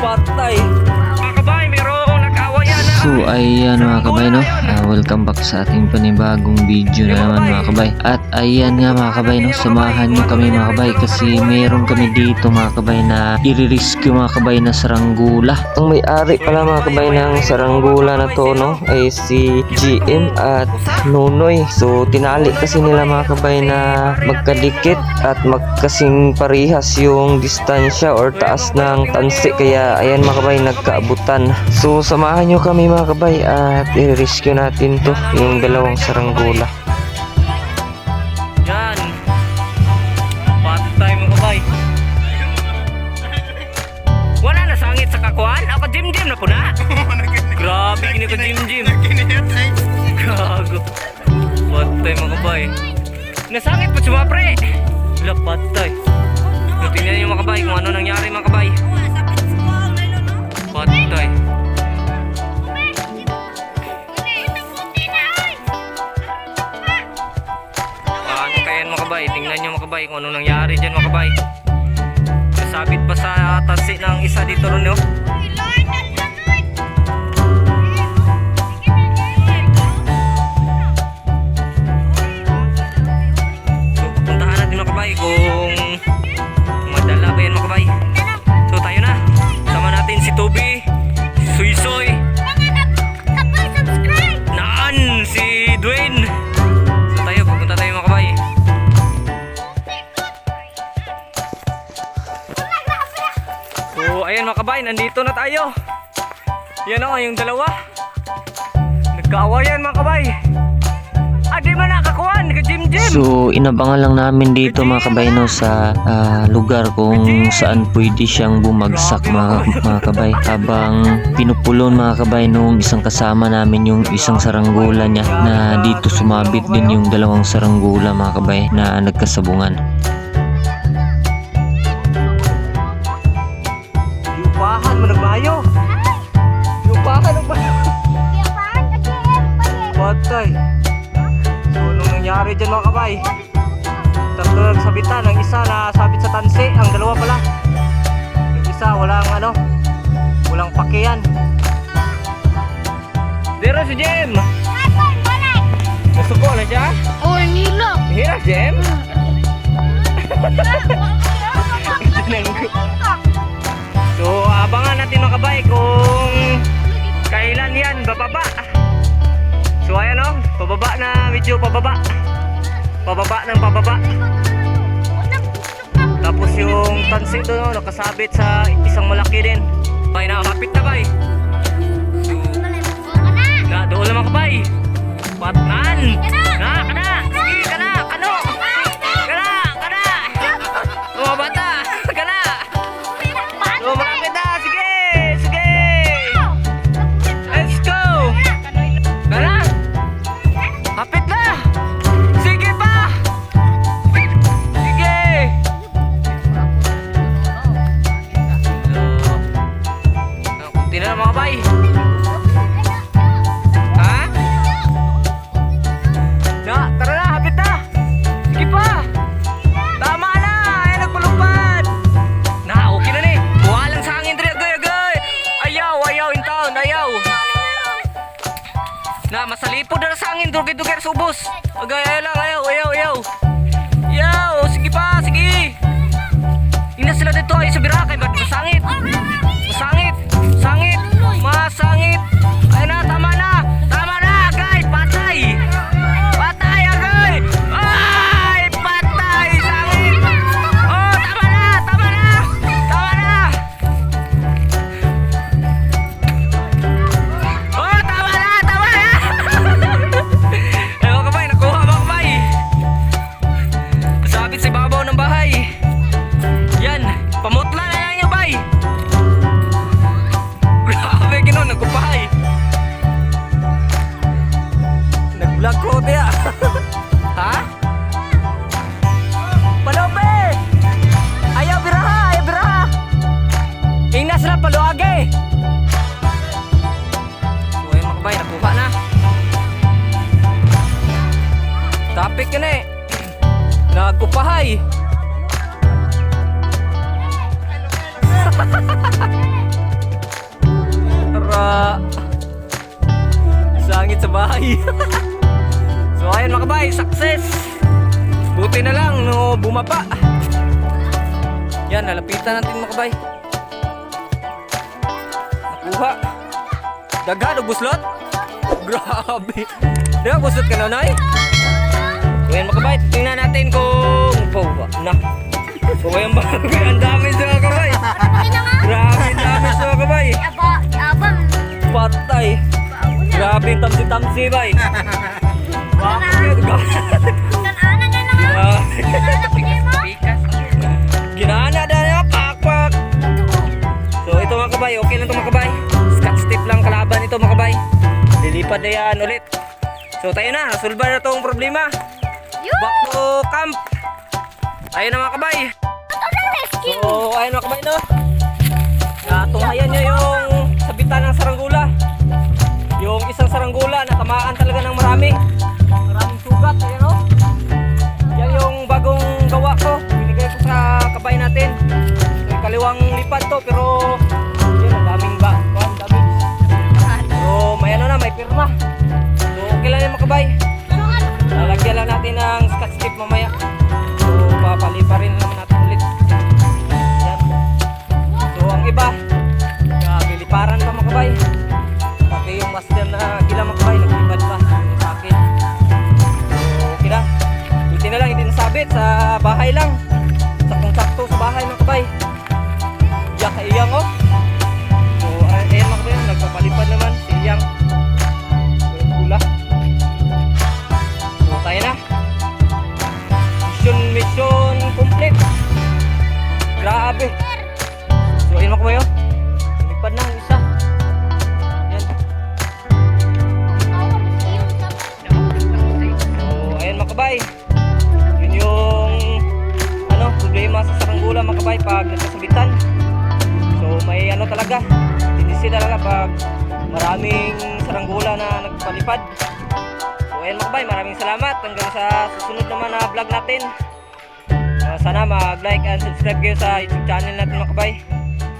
patlayın ayan mga kabay no. Ah, welcome back sa ating panibagong video na naman mga kabay. At ayan nga mga kabay no, samahan nyo kami mga kabay kasi meron kami dito mga kabay na i-rescue mga kabay na saranggula. Ang may-ari pala mga kabay ng saranggula na to no ay si GM at Nunoy. So tinali kasi nila mga kabay na magkadikit at magkasing parihas yung distansya or taas ng tansi kaya ayan mga kabay nagkaabutan. So samahan nyo kami mga kabay at i-rescue natin to yung dalawang saranggula. Yan. Pati tayo mga kabay. Wala na sangit sa kakuan. Ako jim-jim na po na. Grabe gini ko jim-jim. Gago. Patay mga kabay. Nasangit po siya pre. Wala patay. Tingnan niyo mga kabay kung ano nangyari mga kabay. Patay. Kabay? Tingnan nyo mga kung ano nangyari dyan mga kabay. Nasabit pa sa tansi ng isa dito ron no? Ayan mga kabay, nandito na tayo. Yan o, yung dalawa. Nagkaawayan mga kabay. Ah, di man nakakuhan, naka-gym-gym. So inabangan lang namin dito mga kabay no sa ah, lugar kung saan pwede siyang bumagsak mga, mga kabay habang pinupulon mga kabay nung isang kasama namin yung isang saranggula niya na dito sumabit din yung dalawang saranggula mga kabay na nagkasabungan. Yupahan mo nagbayo. Yupahan nagbayo. Patay. So, anong nangyari dyan mga kabay? Tatlo nagsabitan. Ang isa na sabit sa tansi. Ang dalawa pala. Yung isa walang ano, walang pakiyan. Dero si Jem. Nasuko na siya. Oh, nilo. Hira, Jem. So, pababa. Pababa ng pababa. Tapos yung tansi doon, no, nakasabit sa isang malaki din. Bay, nakakapit na bay. Na, doon lang mga kabay. Patnan! Na, ubos! Agay, ayaw lang, ayaw, ayaw, ayaw! Ayaw, sige pa, sige! Ina sila dito, ay sa birakay, ba't masangit? Masangit! Sangit! Masangit! Ay ha? Palope! Ayaw biraha, ayaw biraha. Inas na paluage. So, ayun mga kabay, nakuha na. Topic yun eh. Nagkupahay. kabay, success. Buti na lang no bumaba. Yan, lalapitan natin mga kabay. Nakuha. Daghan o buslot? Grabe. Di ba buslot ka na? So yan mga kabay, tingnan natin kung... Oh, na. So ayan ba? Ang dami sa mga kabay. Grabe, ang dami sa mga kabay. Aba, abang. Patay. Grabe, tamsi-tamsi, bay. Bakit? Kanaanan na lang niya. Ginana na niya. So ito mga kabay, okay lang ito mga kabay. Scotch lang kalaban ito mga. Lilipad na yan ulit. So tayo na, nasulba na itong problema. Back to camp. Tayo na mga kabay. So ayun mga kabay no. Natunghayan nyo yung sabitan ng saranggula. Yung isang saranggula na tamaan talaga ng marami. Sugat, ayan o. Yan yung bagong gawa ko. Binigay ko sa kabay natin. Yung kaliwang lipad to pero yun ang daming ba. Kuhan, damage. So may ano na, may pirma. So okay lang yung mga bahay lang. Saktong-sakto sa bahay mga kabay. Iyak ka iyang oh. So ay- ayan mga kabay, nagpapalipad naman si iyang. Pula. So tayo na. Mission, mission complete. Grabe. So ayun mga kabayo. Lipad Tinisi talaga pag maraming saranggula na nagpalipad. So ayun mga maraming salamat. Hanggang sa susunod naman na vlog natin. Uh, sana mag-like and subscribe kayo sa YouTube channel natin mga kabay.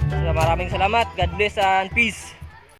So, maraming salamat. God bless and peace.